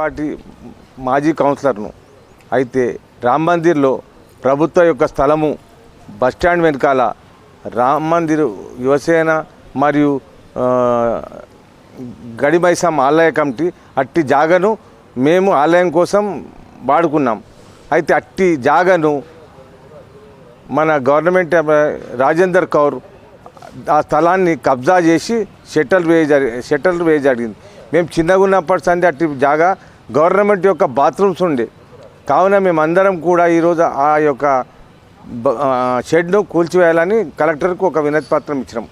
Party మాజీ కౌన్సిలర్ను. అయితే రామ్ మందిర్లో ప్రభుత్వ యొక్క స్థలము బస్టాండ్ వెనకాల రామ్ మందిర్ యువసేన మరియు గడిమైసం ఆలయ కమిటీ అట్టి జాగను మేము ఆలయం కోసం వాడుకున్నాం. అయితే అట్టి జాగను మన గవర్నమెంట్ రాజేందర్ కౌర్ ఆ స్థలాన్ని కబ్జా చేసి షట్టల్ వేయ జరి షట్టల్ జరిగింది. మేము చిన్నగా ఉన్నప్పటి సంది అట్టి జాగా గవర్నమెంట్ యొక్క బాత్రూమ్స్ ఉండే. కావున మేమందరం కూడా ఈరోజు ఆ యొక్క షెడ్ను కూల్చివేయాలని కలెక్టర్కు ఒక వినతి పత్రం ఇచ్చినాం.